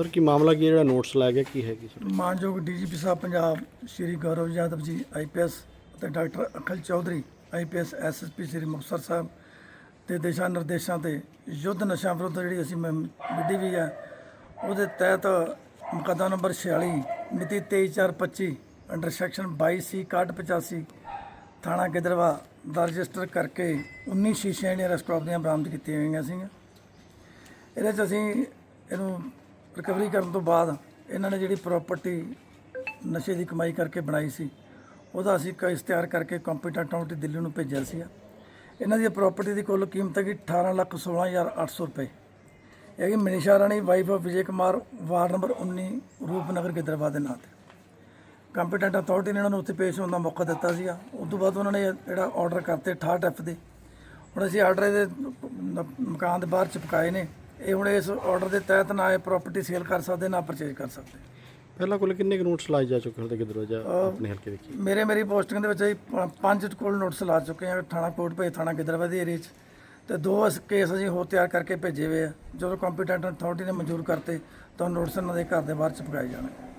Sir, ਕੀ ਮਾਮਲਾ ਕੀ ਹੈ? ਜਿਹੜਾ ਨੋਟਸ ਲਾਇਆ ਗਿਆ, ਕੀ ਹੈ ਕੀ ਸਰ? ਮਾਨਯੋਗ ਡੀਜੀਪੀ ਸਾਹਿਬ ਪੰਜਾਬ, ਸ਼੍ਰੀ ਗੌਰਵ ਯਾਦਵ ਜੀ ਆਈਪੀਐਸ ਅਤੇ doctor Akhil Chaudhary IPS SSP Shri Muktsar Sahib ਦੇ ਦਿਸ਼ਾ ਨਿਰਦੇਸ਼ਾਂ ਤੇ ਯੁੱਧ ਨਸ਼ਾ ਵਿਰੁੱਧ ਜਿਹੜੀ ਅਸੀਂ ਮੁਹਿੰਮ ਵਿੱਢੀ ਵੀ ਹੈ, ਉਹਦੇ ਤਹਿਤ ਮੁਕੱਦਮਾ ਨੰਬਰ 46 ਮਿਤੀ 23/4/25 ਅੰਡਰ ਸੈਕਸ਼ਨ 22 ਸੀ 6185 ਥਾਣਾ ਗਿੱਦੜਵਾ ਦਾ ਰਜਿਸਟਰ ਕਰਕੇ 19 ਸ਼ੀਸ਼ੀਆਂ ਜਿਹੜੀਆਂ ਰਸਕ੍ਰੋਪ ਦੀਆਂ ਬਰਾਮਦ ਕੀਤੀਆਂ ਹੋਈਆਂ ਸੀਗੀਆਂ। ਇਹਦੇ 'ਚ ਅਸੀਂ ਇਹਨੂੰ ਰਿਕਵਰੀ ਕਰਨ ਤੋਂ ਬਾਅਦ ਇਹਨਾਂ ਨੇ ਜਿਹੜੀ ਪ੍ਰਾਪਰਟੀ ਨਸ਼ੇ ਦੀ ਕਮਾਈ ਕਰਕੇ ਬਣਾਈ ਸੀ, ਉਹਦਾ ਅਸੀਂ ਕ ਇਸ਼ਤਿਹਾਰ ਕਰਕੇ ਕੰਪੀਟੈਂਟ ਅਕਾਊਂਟ ਦਿੱਲੀ ਨੂੰ ਭੇਜਿਆ ਸੀ ਇਹਨਾਂ ਦੀ ਪ੍ਰਾਪਰਟੀ ਦੀ ਕੁੱਲ ਕੀਮਤ ਹੈਗੀ 18 ਲੱਖ 16800 ਰੁਪਏ। ਇਹ ਹੈਗੀ Manisha Rani wife of Vijay Kumar, ward number 19 Rupnagar Giddarwa ਦੇ ਨਾਂ ਤੇ। ਕੰਪੀਟੈਂਟ ਅਥਾਰਟੀ ਨੇ ਇਹਨਾਂ ਨੂੰ ਉੱਥੇ ਪੇਸ਼ ਹੋਣ ਦਾ ਮੌਕਾ ਦਿੱਤਾ ਸੀਗਾ। ਉਸ ਤੋਂ ਬਾਅਦ ਉਹਨਾਂ ਨੇ ਜਿਹੜਾ ਆਰਡਰ ਕਰਤੇ 68 ਐਫ ਦੇ। ਹੁਣ ਅਸੀਂ ਆਰਡਰ ਇਹਦੇ ਮਕਾਨ ਦੇ ਬਾਹਰ ਚਿਪਕਾਏ ਨੇ। ਇਹ ਹੁਣ ਇਸ ਆਰਡਰ ਦੇ ਤਹਿਤ ਨਾ ਇਹ ਪ੍ਰਾਪਰਟੀ ਸੇਲ ਕਰ ਸਕਦੇ ਨਾ ਪਰਚੇਜ ਕਰ ਸਕਦੇ। ਪਹਿਲਾਂ ਕੋਲ ਕਿੰਨੇ ਕੁ ਨੋਟਿਸ ਲਾਏ ਜਾ ਚੁੱਕੇ ਹਨ ਕਿਧਰੋਂ ਜਾਂ ਆਪਣੇ ਹਲਕੇ ਦੇਖੀ ਮੇਰੇ ਮੇਰੀ ਪੋਸਟਿੰਗ ਦੇ ਵਿੱਚ ਅਸੀਂ ਪ- ਪੰਜ ਕੋਲ ਨੋਟਿਸ ਲਾ ਚੁੱਕੇ ਹਾਂ ਥਾਣਾ ਕੋਟ ਭੇ ਥਾਣਾ ਗਿੱਦੜਵਾ ਦੇ ਏਰੀਏ 'ਚ। ਤੇ ਦੋ ਇਸ ਕੇਸ ਅਸੀਂ ਹੋਰ ਤਿਆਰ ਕਰਕੇ ਭੇਜੇ ਹੋਏ ਆ। ਜਦੋਂ ਕੰਪੀਟੈਂਟ ਅਥਾਰਟੀ ਨੇ ਮਨਜ਼ੂਰ ਕਰਤੇ ਤਾਂ ਨੋਟਿਸ ਇਹਨਾਂ ਦੇ ਘਰ ਦੇ ਬਾਹਰ ਚਿਪਕਾਏ ਜਾਣਗੇ।